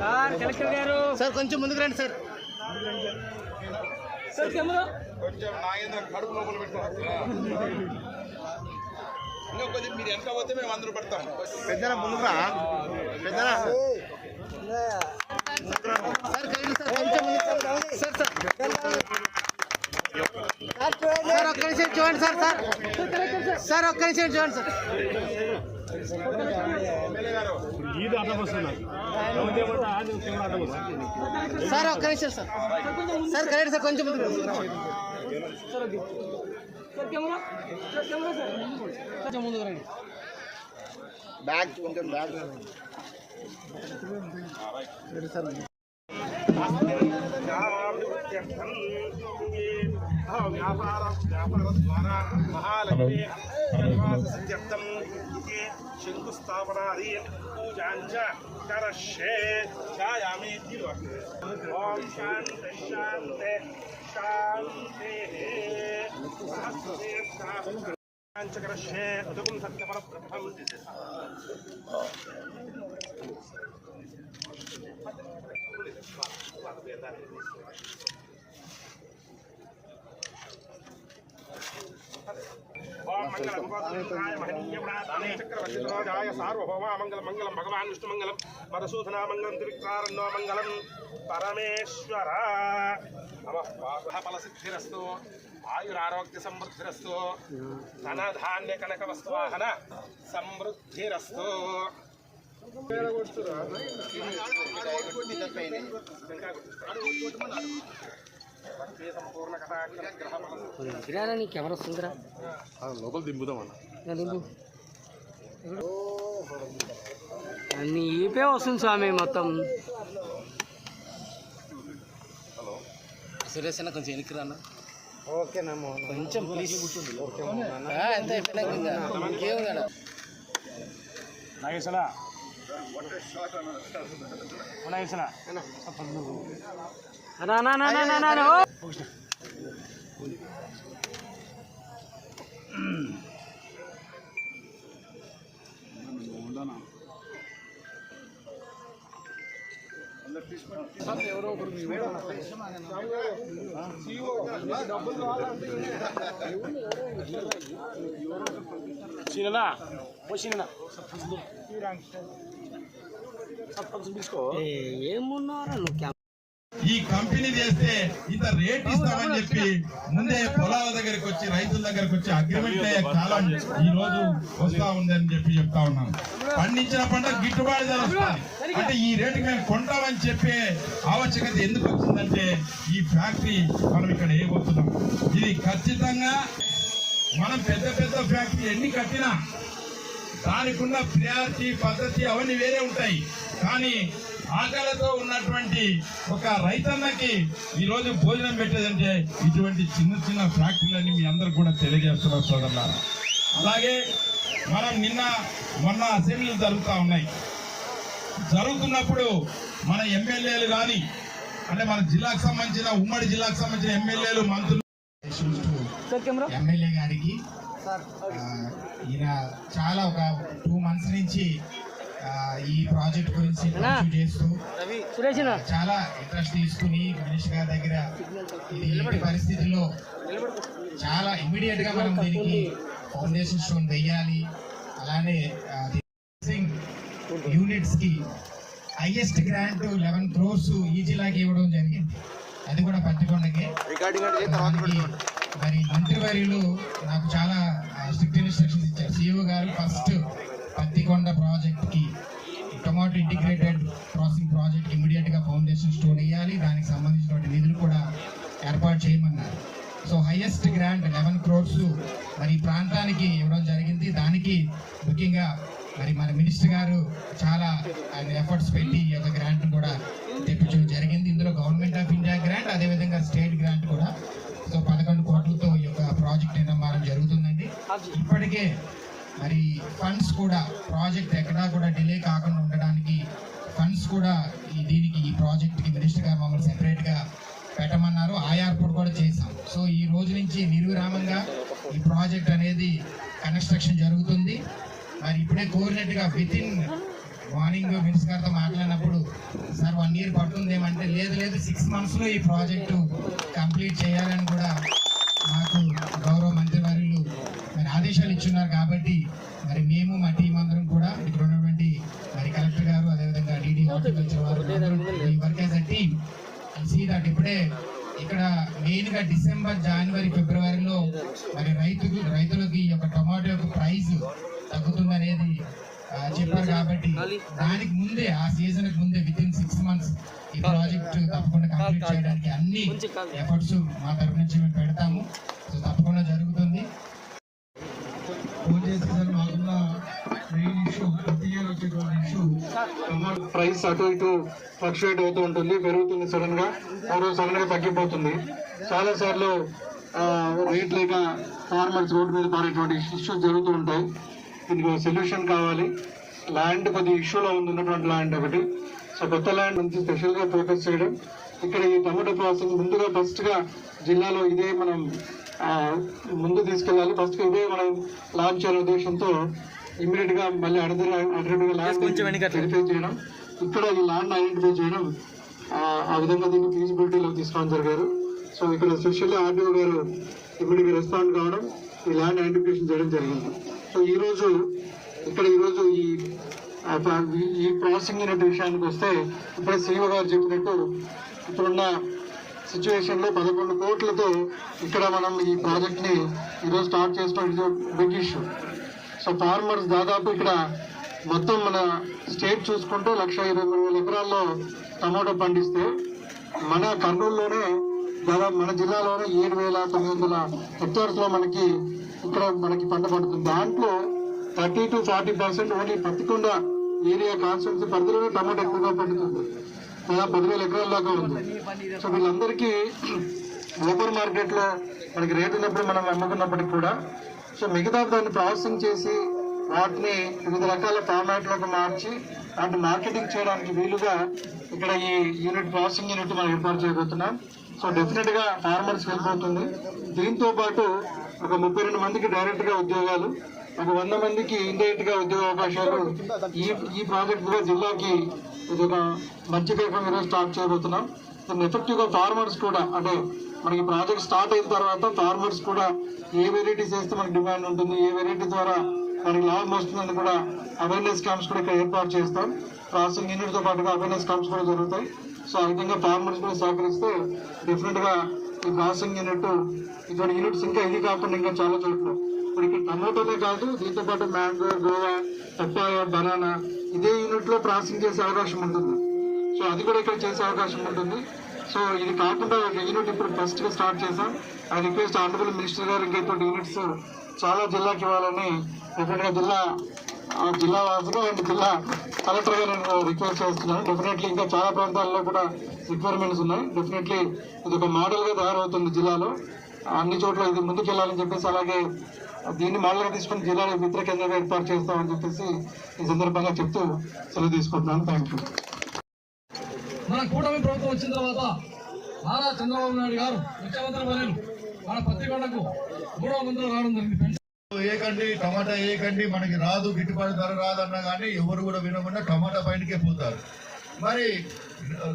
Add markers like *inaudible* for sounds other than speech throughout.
Sir collector గారు. Sir కొంచెం ముందుకు రండి సార్. Sir camera. కొంచెం నాగేంద్ర కడుపు లోపల ఇంకా కొద్దిగా మీరు ఎంత పోతే మేము అందరూ పడతాం. పెద్దనా ముందుకు రా పెద్దనా సార్ కలిగి సార్ కొంచెం ముందుకు రండి. Sir sir. సార్ ఒక్క నిమిషం చూడండి సార్ సార్. సార్ ఒక్క నిమిషం చూడండి సార్. సార్ ఒక్క నిమిషం సార్ సార్ కలిగి సార్ కొంచెం ముందుకు రండి. Sir camera sir camera sir కొంచెం ముందుకు రండి. బ్యాగ్ కొంచెం బ్యాగ్ సార్ శంకుస్థాపనాది పూజాంచ కరష్యే ఛాయామి ఓం శాంతి శాంతి శాంతి కరష్యే ఉదకం సత్యపర బ్రహ్మం ఓం మంగళం గోత్రాయ మహనీయగుణాత్మనే చక్రవర్తిరాజాయ సార్వభౌమ మంగళం మంగళం భగవాన్ విష్ణుమంగళం మంగళం మధుసూదన మంగళం త్రివిక్రారణో మంగళం పరమేశ్వర నమ ఫల సిద్ధిరస్తు ఆయురారోగ్య సమృద్ధిరస్తు ధనధాన్య కనక వస్తువాహన సమృద్ధిరస్తు. సంపూర్ణ కథాగ్రహ గిరానా నీ కెమెరా వస్తుందిరా లోపల దింపుదామన్నా దింపు. అన్ని ఈపే వస్తుంది స్వామి మొత్తం. సురేష్ అన్న కొంచెం వెనక్కి రానా ఓకేనమ్మా కొంచెం ప్లీజ్ ఎంత ఇంకా. కదా నాగేశనా నాగేశనా అన్నా అన్నా అన్నా అన్నా అన్నా, అన్నా ఓ! చిన్న చిన్న ఏ, ఏమున్నారా నువ్వు కెమెరా ఈ కంపెనీ చేస్తే ఇంత రేట్ ఇస్తామని చెప్పి ముందే పొలాల దగ్గరికి వచ్చి రైతుల దగ్గరికి వచ్చి అగ్రిమెంట్ అయ్యే కాలం ఈ రోజు వస్తా ఉందని చెప్పి చెప్తా ఉన్నాం పండించిన పంట గిట్టుబాటు ధర అంటే ఈ రేటు మేము కొంటామని చెప్పే ఆవశ్యకత ఎందుకు వచ్చిందంటే ఈ ఫ్యాక్టరీ మనం ఇక్కడ వేయబోతున్నాం ఇది ఖచ్చితంగా మనం పెద్ద పెద్ద ఫ్యాక్టరీ ఎన్ని కట్టినా దానికి ఉన్న ప్రియారిటీ పద్ధతి అవన్నీ వేరే ఉంటాయి. కానీ ఆకలితో ఉన్నటువంటి ఒక రైతన్నకి ఈ రోజు భోజనం పెట్టేదంటే ఇటువంటి చిన్న చిన్న ఫ్యాక్టరీలని మీ అందరు కూడా తెలియజేస్తున్నారు సోదరులారా. అలాగే మనం నిన్న మొన్న అసెంబ్లీలు జరుగుతూ ఉన్నాయి. జరుగుతున్నప్పుడు మన ఎమ్మెల్యేలు కానీ అంటే మన జిల్లాకు సంబంధించిన ఉమ్మడి జిల్లాకు సంబంధించిన ఎమ్మెల్యేలు మంత్రులు ఎమ్మెల్యే గారికి ఈయన చాలా ఒక టూ మంత్స్ నుంచి ఆ, ఈ ప్రాజెక్ట్ గురించి చేస్తూ చాలా ఇంట్రెస్ట్ తీసుకుని మినిస్టర్ గారి దగ్గర ఇది పరిస్థితుల్లో చాలా ఇమ్మీడియట్గా మనం దీనికి ఫౌండేషన్ స్టోన్ వేయాలి. అలానే యూనిట్స్కి హైయెస్ట్ గ్రాంట్ లెవెన్ క్రోర్స్ ఈ జిల్లాకి ఇవ్వడం జరిగింది. అది కూడా దానికి మరి మంత్రివర్యులు నాకు చాలా స్ట్రిక్ట్ ఇన్స్ట్రక్షన్స్ ఇచ్చారు. సిఇఓ గారు ఫస్ట్ పత్తికొండ ప్రాజెక్ట్కి టొమాటో ఇంటిగ్రేటెడ్ ప్రాసెసింగ్ ప్రాజెక్ట్ ఇమీడియట్గా ఫౌండేషన్ స్టోన్ వేయాలి. దానికి సంబంధించినటువంటి నిధులు కూడా ఏర్పాటు చేయమన్నారు. So highest grant eleven crores మరి ప్రాంతానికి ఇవ్వడం జరిగింది. దానికి ముఖ్యంగా మరి మన మినిస్టర్ గారు చాలా ఆయన ఎఫర్ట్స్ పెట్టి ఈ యొక్క గ్రాంట్ కూడా తెప్పించడం జరిగింది. ఇందులో గవర్నమెంట్ ఆఫ్ ఇండియా గ్రాంట్ అదేవిధంగా స్టేట్ గ్రాంట్ కూడా. సో పదకొండు ఇప్పటికే మరి ఫండ్స్ కూడా ప్రాజెక్ట్ ఎక్కడా కూడా డిలే కాకుండా ఉండడానికి ఫండ్స్ కూడా ఈ దీనికి ఈ ప్రాజెక్ట్కి మినిస్టర్ గారు మమ్మల్ని సెపరేట్గా పెట్టమన్నారు. ఆ ఏర్పాటు కూడా చేశాం. సో ఈ రోజు నుంచి నిర్విరామంగా ఈ ప్రాజెక్ట్ అనేది కన్స్ట్రక్షన్ జరుగుతుంది. మరి ఇప్పుడే కోరినట్టుగా విత్ ఇన్ మార్నింగ్ మినిస్టర్ గారితో మాట్లాడినప్పుడు సార్ ఏమంటే లేదు లేదు సిక్స్ మంత్స్లో ఈ ప్రాజెక్టు కంప్లీట్ చేయాలని కూడా మాకు గౌరవ మంత్రివర్యులు మరి చేస్తున్నారు కాబట్టి మరి మేము మా టీం అందరం కూడా ఇక్కడ ఉన్నటువంటి మరి కలెక్టర్ గారు అదేవిధంగా డిడి హార్టికల్చర్ వారు ఈ work as a team see that ఇప్పుడే ఇక్కడ మెయిన్గా డిసెంబర్ జనవరి ఫిబ్రవరిలో మరి రైతుకు రైతులకు ఈ యొక్క టొమాటో యొక్క ప్రైస్ తగ్గుతుందనేది చెప్పారు కాబట్టి దానికి ముందే ఆ సీజన్కి ముందే విత్ ఇన్ సిక్స్ మంత్స్ ఈ ప్రాజెక్ట్ తప్పకుండా కంప్లీట్ చేయడానికి అన్ని ఎఫర్ట్స్ మా తరఫు నుంచి మేము పెడతాము. సో తప్పకుండా జరుగుతుంది ఫోన్ చేసి సార్ మాకున్న మెయిన్ ఇష్యూ ప్రతి ఇయర్ వచ్చేటువంటి ఇష్యూ టమాటో ప్రైస్ అటు ఇటు ఫ్లక్చుయేట్ అవుతూ ఉంటుంది పెరుగుతుంది సడన్గా. ఆ సడన్గా తగ్గిపోతుంది. చాలా సార్లు రేట్ లేక ఫార్మర్స్ రోడ్డు మీద పడేటువంటి ఇష్యూస్ జరుగుతూ ఉంటాయి. దీనికి ఒక సొల్యూషన్ కావాలి. ల్యాండ్ కొద్ది ఇష్యూలో ఉంది ఉన్నటువంటి ల్యాండ్ ఒకటి. సో కొత్త ల్యాండ్ నుంచి స్పెషల్గా ఫోకస్ చేయడం. ఇక్కడ ఈ టమాటో ప్రాసెసింగ్ ముందుగా ఫస్ట్గా జిల్లాలో ఇదే మనం ముందు తీసుకెళ్ళాలి. ఫస్ట్ ఇదే మనం లాంచ్ చేయాలనే ఉద్దేశంతో ఇమీడియట్గా మళ్ళీ అడగ ల్యాండ్ వెరిఫై చేయడం. ఇక్కడ ఈ ల్యాండ్ ఐడెంటిఫై చేయడం ఆ, విధంగా దీన్ని ఫీజిబిలిటీలో తీసుకోవడం జరిగారు. సో ఇక్కడ స్పెషల్లీ ఆర్డీఓ గారు గా రెస్పాండ్ కావడం ఈ ల్యాండ్ ఐడెంటిఫికేషన్ చేయడం జరిగింది. సో ఈ రోజు ఇక్కడ ఈ రోజు ఈ ఈ- ప్రాసెసింగ్ యూనిట్ విషయానికి వస్తే ఇప్పుడే సీఓ గారు చెప్పినట్టు ఇప్పుడున్న సిచ్యువేషన్లో పదకొండు కోట్లతో ఇక్కడ మనం ఈ ప్రాజెక్ట్ని ఈరోజు స్టార్ట్ చేసుకోవడం బిగ్ ఇష్యూ సో ఫార్మర్స్ దాదాపు ఇక్కడ మొత్తం మన స్టేట్ చూసుకుంటే లక్ష ఇరవై మూడు వేల ఎకరాల్లో టమాటో పండిస్తే మన కర్నూలులోనే దాదాపు మన జిల్లాలోనే ఏడు వేల తొమ్మిది వందల హెక్టార్స్లో మనకి ఇక్కడ మనకి పంట పండుతుంది. దాంట్లో thirty to forty percent only Pattikonda area constituency పరిధిలోనే టమాటో ఎక్కువగా పండుతుంది. దాదాపు పదివేల ఎకరాల దాకా ఉంది. సో వీళ్ళందరికీ *clears throat* ఓపెన్ మార్కెట్లో మనకి రేటు ఉన్నప్పుడు మనం అమ్ముకున్నప్పటికి కూడా సో మిగతా దాన్ని ప్రాసెసింగ్ చేసి వాటిని వివిధ రకాల ఫార్మాట్లోకి మార్చి వాటిని మార్కెటింగ్ చేయడానికి వీలుగా ఇక్కడ ఈ యూనిట్ ప్రాసెసింగ్ యూనిట్ మనం ఏర్పాటు చేయబోతున్నాం. సో డెఫినెట్గా ఫార్మర్స్కి ఫార్మర్స్ వెళ్ళిపోతుంది. దీంతో పాటు ఒక ముప్పై రెండు మందికి డైరెక్ట్గా ఉద్యోగాలు ఒక వంద మందికి ఇండైరెక్ట్గా ఉద్యోగ అవకాశాలు ఈ ఈ ప్రాజెక్ట్ కూడా జిల్లాకి ఇది ఒక మంచి కార్యక్రమం ఈరోజు స్టార్ట్ చేయబోతున్నాం. దీన్ని ఎఫెక్టివ్ ఫార్మర్స్ కూడా అంటే మనకి ప్రాజెక్ట్ స్టార్ట్ అయిన తర్వాత ఫార్మర్స్ కూడా ఏ వెరైటీస్ వేస్తే మనకి డిమాండ్ ఉంటుంది ఏ వెరైటీ ద్వారా మనకి లాభం వస్తుందని కూడా అవేర్నెస్ క్యాంప్స్ కూడా ఇక్కడ ఏర్పాటు చేస్తాం. ప్రాసెసింగ్ యూనిట్తో పాటుగా అవేర్నెస్ క్యాంప్స్ కూడా జరుగుతాయి. సో ఆ విధంగా ఫార్మర్స్ కూడా సహకరిస్తే డెఫినెట్గా ఈ ప్రాసెసింగ్ యూనిట్ ఇటువంటి యూనిట్స్ ఇంకా ఇది కాకుండా ఇంకా చాలా చోట్ల ఇప్పుడు ఇక్కడ టమోటోనే కాదు దీంతో పాటు మ్యాంగో గోవా పప్పాయ బనానా ఇదే యూనిట్లో ప్రాసెసింగ్ చేసే అవకాశం ఉంటుంది. సో అది కూడా ఇక్కడ చేసే అవకాశం ఉంటుంది. సో ఇది కాకుండా ఒక యూనిట్ ఇప్పుడు ఫస్ట్గా స్టార్ట్ చేసాం ఆ రిక్వెస్ట్ ఆనరబుల్ మినిస్టర్ గారు ఇంకా ఇటువంటి యూనిట్స్ చాలా జిల్లాకి ఇవ్వాలని డెఫినెట్గా జిల్లా జిల్లా వాసులు అండ్ జిల్లా కలెక్టర్ గారు నేను రిక్వెస్ట్ చేస్తున్నాను. డెఫినెట్లీ ఇంకా చాలా ప్రాంతాల్లో కూడా రిక్వైర్మెంట్స్ ఉన్నాయి. డెఫినెట్లీ ఇది ఒక మోడల్గా తయారవుతుంది జిల్లాలో. అన్ని చోట్ల ఇది ముందుకెళ్ళాలని చెప్పేసి అలాగే దీన్ని మోడల్గా తీసుకుని జిల్లాలో మిత్ర కేంద్రంగా ఏర్పాటు చేస్తామని చెప్పేసి ఈ సందర్భంగా చెప్తూ సెలవు తీసుకుంటున్నాను. థ్యాంక్ యూ మన కూటమి ప్రభుత్వం వచ్చిన తర్వాత నారా చంద్రబాబు నాయుడు గారు ముఖ్యమంత్రి వర్యులు మన పత్తికొండకు మూడవ మంత్రులు రావడం జరిగింది. ఏకండి టమాటా ఏకండి మనకి రాదు గిట్టుబాటు ధర రాదన్నా కానీ ఎవరు కూడా వినకుండా టమాటా పైనకే పోతారు. మరి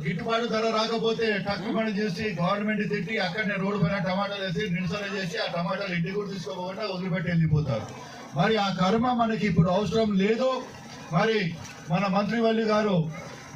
గిట్టుబాటు ధర రాకపోతే టక్కు పని చేసి గవర్నమెంట్ తిట్టి అక్కడనే రోడ్డు పైన టమాటాలు వేసి నిరసన చేసి ఆ టమాటాలు ఇంటికి కూడా తీసుకోకుండా వదిలిపెట్టి వెళ్ళిపోతారు. మరి ఆ కర్మ మనకి ఇప్పుడు అవసరం లేదు మరి మన మంత్రివల్లి గారు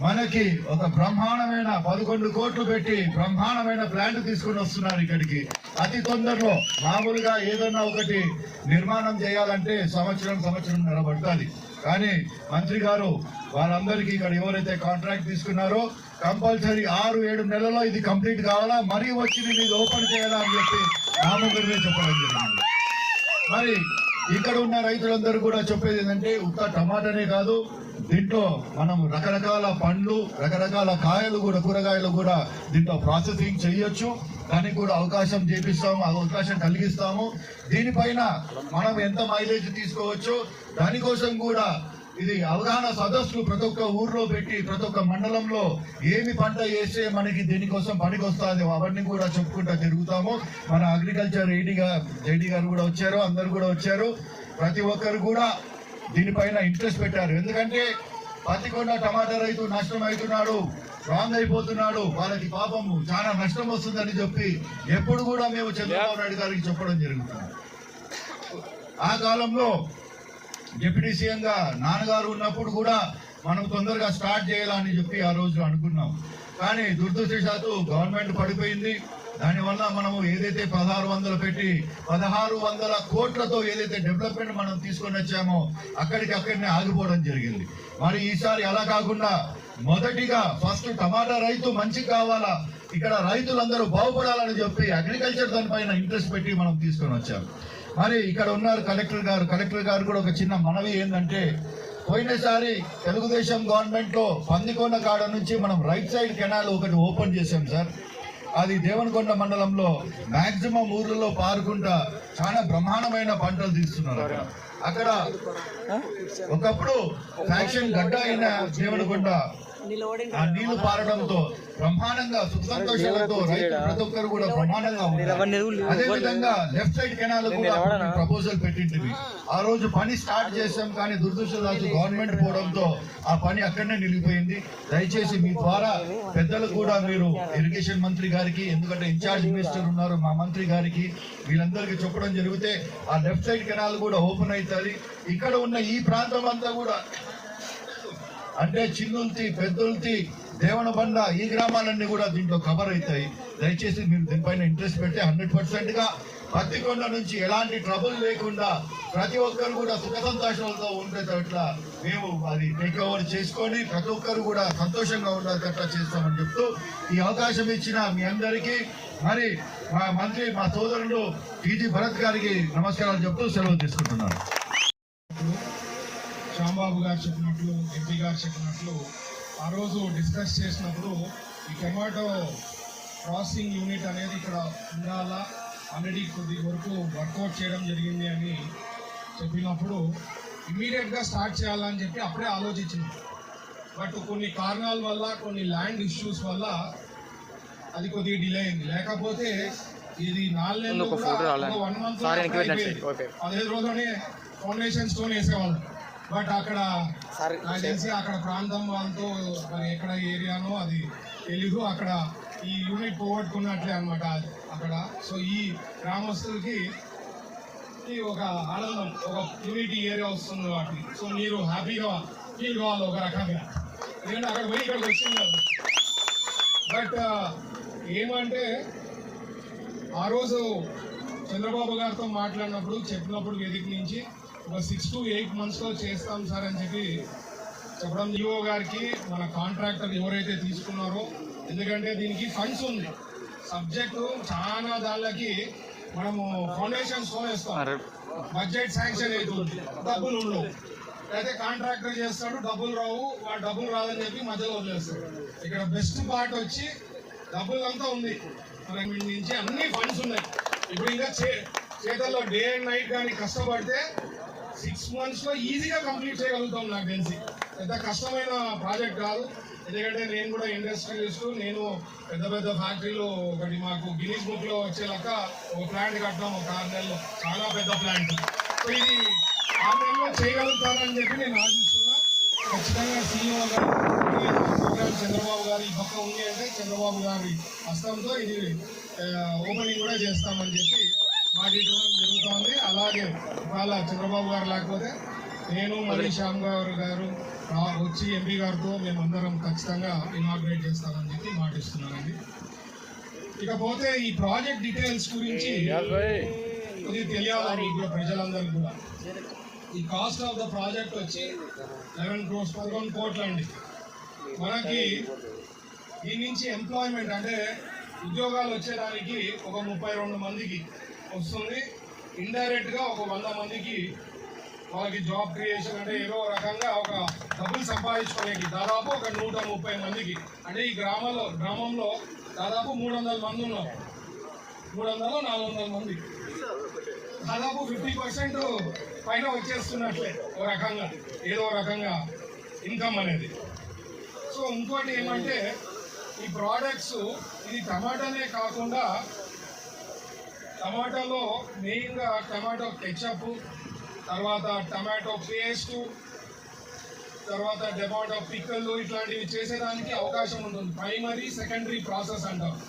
మనకి ఒక బ్రహ్మాండమైన పదకొండు కోట్లు పెట్టి బ్రహ్మాండమైన ప్లాంట్ తీసుకొని వస్తున్నారు ఇక్కడికి. అతి తొందరలో మామూలుగా ఏదన్నా ఒకటి నిర్మాణం చేయాలంటే సంవత్సరం సంవత్సరం నిలబడుతుంది కానీ మంత్రి గారు వాళ్ళందరికీ ఇక్కడ ఎవరైతే కాంట్రాక్ట్ తీసుకున్నారో కంపల్సరీ ఆరు ఏడు నెలల్లో ఇది కంప్లీట్ కావాలా? మరీ వచ్చి ఇది ఓపెన్ చేయాలా అని చెప్పి రామగారినే చెప్పడం జరిగింది. మరి ఇక్కడ ఉన్న రైతులందరూ కూడా చెప్పేది ఏంటంటే ఉత్త టమాటానే కాదు దీంట్లో మనం రకరకాల పండ్లు రకరకాల కాయలు కూడా కూరగాయలు కూడా దీంట్లో ప్రాసెసింగ్ చేయొచ్చు. దానికి కూడా అవకాశం చేపిస్తాము అవకాశం కలిగిస్తాము. దీనిపైన మనం ఎంత మైలేజ్ తీసుకోవచ్చు దానికోసం కూడా ఇది అవగాహన సదస్సులు ప్రతి ఒక్క ఊర్లో పెట్టి ప్రతి ఒక్క మండలంలో ఏమి పంట వేస్తే మనకి దీనికోసం పనికి వస్తుంది అవన్నీ కూడా చెప్పుకుంటా తిరుగుతాము. మన అగ్రికల్చర్ ఏడీ గారు జేడీ గారు కూడా వచ్చారు అందరు కూడా వచ్చారు. ప్రతి ఒక్కరు కూడా దీనిపైన ఇంట్రెస్ట్ పెట్టారు. ఎందుకంటే పత్తికొండ టమాటా రైతు నష్టం అవుతున్నాడు రాంగ్ అయిపోతున్నాడు వాళ్ళకి పాపము చాలా నష్టం వస్తుందని చెప్పి ఎప్పుడు కూడా మేము చంద్రబాబు నాయుడు గారికి చెప్పడం జరుగుతుంది. ఆ కాలంలో డిప్యూటీ సీఎం గా నాన్నగారు ఉన్నప్పుడు కూడా మనం తొందరగా స్టార్ట్ చేయాలని చెప్పి ఆ రోజు అనుకున్నాం. కానీ దురదృష్టశాత్తు గవర్నమెంట్ పడిపోయింది. దానివల్ల మనము ఏదైతే పదహారు వందలు పెట్టి పదహారు వందల కోట్లతో ఏదైతే డెవలప్మెంట్ మనం తీసుకొని వచ్చామో అక్కడికి అక్కడనే ఆగిపోవడం జరిగింది. మరి ఈసారి అలా కాకుండా మొదటిగా ఫస్ట్ టమాటా రైతు మంచి కావాలా? ఇక్కడ రైతులందరూ బాగుపడాలని చెప్పి అగ్రికల్చర్ దానిపైన ఇంట్రెస్ట్ పెట్టి మనం తీసుకొని వచ్చాం. మరి ఇక్కడ ఉన్నారు కలెక్టర్ గారు. కలెక్టర్ గారు కూడా ఒక చిన్న మనవి ఏంటంటే పోయినసారి తెలుగుదేశం గవర్నమెంట్లో పందికొండ కాడ నుంచి మనం రైట్ సైడ్ కెనాల్ ఒకటి ఓపెన్ చేశాం సార్. అది దేవనకొండ మండలంలో మ్యాక్సిమం ఊర్లలో పారుకుంటా చాలా బ్రహ్మాండమైన పంటలు తీస్తున్నారు అక్కడ. అక్కడ ఒకప్పుడు ఫ్యాక్షన్ గడ్డ అయిన దేవనకొండ ఆ నీళ్ళు పారడంతో బ్రహ్మాండంగా సుఖ సంతోషాలతో రైతులు ప్రతి ఒక్కరు కూడా బ్రహ్మాండంగా ఉన్నారు. అదే విధంగా లెఫ్ట్ సైడ్ కెనాల్ కూడా ప్రపోజల్ పెట్టింటివి. ఆ. రోజు పని స్టార్ట్ చేశాం కానీ దురదృష్టరాజు గవర్నమెంట్ పోవడంతో ఆ పని అక్కడనే నిలిగిపోయింది. దయచేసి మీ ద్వారా పెద్దలు కూడా మీరు ఇరిగేషన్ మంత్రి గారికి ఎందుకంటే ఇన్ఛార్జ్ మినిస్టర్ ఉన్నారు మా మంత్రి గారికి వీళ్ళందరికీ చెప్పడం జరిగితే ఆ లెఫ్ట్ సైడ్ కెనాల్ కూడా ఓపెన్ అవుతుంది. ఇక్కడ ఉన్న ఈ ప్రాంతం అంతా కూడా అంటే చిన్నుల్తి దేవన దేవనబండ ఈ గ్రామాలన్నీ కూడా దీంట్లో కవర్ అవుతాయి. దయచేసి మీరు దీనిపైన ఇంట్రెస్ట్ పెట్టి హండ్రెడ్ పర్సెంట్గా పత్తికొండ నుంచి ఎలాంటి ట్రబుల్ లేకుండా ప్రతి ఒక్కరు కూడా సుఖ సంతోషాలతో ఉండేటట్ల మేము అది టేక్ ఓవర్ చేసుకొని ప్రతి ఒక్కరు కూడా సంతోషంగా ఉండేటట్లా చేస్తామని చెప్తూ ఈ అవకాశం ఇచ్చిన మీ అందరికీ మరి మా మంత్రి మా సోదరుడు టీజీ భరత్ గారికి నమస్కారాలు చెప్తూ సెలవు తీసుకుంటున్నాను. శ్యాంబాబు గారు చెప్పినట్లు ఎంపీ గారు చెప్పినట్లు ఆ రోజు డిస్కస్ చేసినప్పుడు ఈ టమాటో ప్రాసెసింగ్ యూనిట్ అనేది ఇక్కడ ఉండాలా? ఆల్రెడీ కొద్ది వరకు వర్కౌట్ చేయడం జరిగింది అని చెప్పినప్పుడు ఇమీడియట్గా స్టార్ట్ చేయాలని చెప్పి అప్పుడే ఆలోచించింది బట్ కొన్ని కారణాల వల్ల కొన్ని ల్యాండ్ ఇష్యూస్ వల్ల అది కొద్దిగా డిలే అయింది. లేకపోతే ఇది నాలుగు నెలలు వన్ మంత్ పదిహేను రోజులనే ఫౌండేషన్ స్టోన్ వేసేవాళ్ళు. బట్ అక్కడ నాకు తెలిసి అక్కడ ప్రాంతం వాళ్ళతో మరి ఎక్కడ ఏరియానో అది తెలీదు. అక్కడ ఈ యూనిట్ పోగొట్టుకున్నట్లే అనమాట అక్కడ. సో ఈ గ్రామస్తులకి ఒక ఆనందం ఒక యూనిటీ ఏరియా వస్తుంది వాటికి. సో మీరు హ్యాపీగా ఫీల్ కావాలి ఒక రకంగా. ఎందుకంటే అక్కడ పోయి ఇక్కడికి వచ్చింది కదా. బట్ ఏమంటే ఆ రోజు చంద్రబాబు గారితో మాట్లాడినప్పుడు చెప్పినప్పుడు వేదిక నుంచి ఒక సిక్స్ టు ఎయిట్ మంత్స్లో చేస్తాం సార్ అని చెప్పి చెప్పడం ఈఓ గారికి మన కాంట్రాక్టర్ ఎవరైతే తీసుకున్నారో ఎందుకంటే దీనికి ఫండ్స్ ఉంది. సబ్జెక్టు చాలా దాళ్ళకి మనము ఫౌండేషన్ స్టోన్ వేస్తాం బడ్జెట్ శాంక్షన్ అవుతుంది డబ్బులు ఉండవు. అయితే కాంట్రాక్టర్ చేస్తాడు డబ్బులు రావు. వాడు డబ్బులు రాదని చెప్పి మధ్యలో వదిలేస్తాడు. ఇక్కడ బెస్ట్ పార్ట్ వచ్చి డబ్బులు అంతా ఉంది నుంచి అన్ని ఫండ్స్ ఉన్నాయి. ఇప్పుడు ఇంకా చే- చేతల్లో డే అండ్ నైట్ కానీ కష్టపడితే సిక్స్ మంత్స్లో ఈజీగా కంప్లీట్ చేయగలుగుతాం నాకు తెలిసి. పెద్ద కష్టమైన ప్రాజెక్ట్ కాదు. ఎందుకంటే నేను కూడా ఇండస్ట్రియలిస్ట్ నేను పెద్ద పెద్ద ఫ్యాక్టరీలో ఒకటి మాకు గినీస్ బుక్లో వచ్చేలాక ఒక ప్లాంట్ కట్టాం ఒక ఆరు నెలలు. చాలా పెద్ద ప్లాంట్ సో ఇది ఆరు నెలల్లో చేయగలుగుతానని చెప్పి నేను ఆశిస్తున్నా. ఖచ్చితంగా సీఎం గారు చంద్రబాబు గారి ఈ పక్క ఉంది అంటే చంద్రబాబు గారి హస్తంతో ఇది ఓపెనింగ్ కూడా చేస్తామని చెప్పి ఇవ్వడం జరుగుతోంది. అలాగే ఇవాళ చంద్రబాబు గారు లేకపోతే నేను మరి శ్యామ్ గారు గారు వచ్చి ఎంపీ గారితో మేమందరం ఖచ్చితంగా ఇనాగ్రేట్ చేస్తామని చెప్పి మాటిస్తున్నానండి. ఇకపోతే ఈ ప్రాజెక్ట్ డీటెయిల్స్ గురించి ఇది తెలియాలి మీకు కూడా ప్రజలందరికీ కూడా. ఈ కాస్ట్ ఆఫ్ ద ప్రాజెక్ట్ వచ్చి లెవెన్ క్రోర్స్ పదకొండు కోట్లు అండి. మనకి దీని నుంచి ఎంప్లాయ్మెంట్ అంటే ఉద్యోగాలు వచ్చేదానికి ఒక ముప్పై రెండు మందికి వస్తుంది. ఇండైరెక్ట్గా ఒక వంద మందికి వాళ్ళకి జాబ్ క్రియేషన్ అంటే ఏదో రకంగా ఒక డబ్బులు సంపాదించుకోలేకి దాదాపు ఒక నూట ముప్పై మందికి. అంటే ఈ గ్రామంలో గ్రామంలో దాదాపు మూడు వందల మంది ఉన్నారు. మూడు వందలు నాలుగు వందల మంది. దాదాపు ఫిఫ్టీ పర్సెంట్ పైన వచ్చేస్తున్నట్లే ఓ రకంగా ఏదో రకంగా ఇన్కమ్ అనేది. సో ఇంకోటి ఏమంటే ఈ ప్రోడక్ట్స్ ఇది టమాటానే కాకుండా టమాటాలో మెయిన్గా టమాటో కెచప్ తర్వాత టమాటో పేస్ట్ తర్వాత టమాటో పిక్కలు ఇట్లాంటివి చేసేదానికి అవకాశం ఉంటుంది. ప్రైమరీ సెకండరీ ప్రాసెస్ అంటారు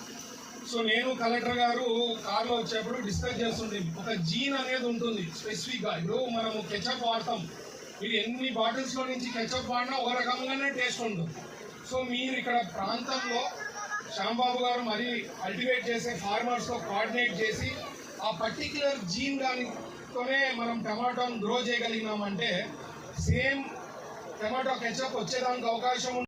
సో నేను కలెక్టర్ గారు కార్లో వచ్చేప్పుడు డిస్కస్ చేస్తుంటే ఒక జీన్ అనేది ఉంటుంది స్పెసిఫిక్గా. ఇప్పుడు మనము కెచప్ వాడతాం. మీరు ఎన్ని బాటిల్స్లో నుంచి కెచప్ వాడినా ఒక రకంగానే టేస్ట్ ఉంటుంది. సో మీరు ఇక్కడ ప్రాంతంలో శ్యాంబాబు గారు మరీ కల్టివేట్ చేసే ఫార్మర్స్తో కోఆర్డినేట్ చేసి ఆ పర్టిక్యులర్ జీన్ దానితోనే మనం టమాటోని గ్రో చేయగలిగినామంటే సేమ్ టమాటో కెచప్ వచ్చేదానికి అవకాశం ఉంది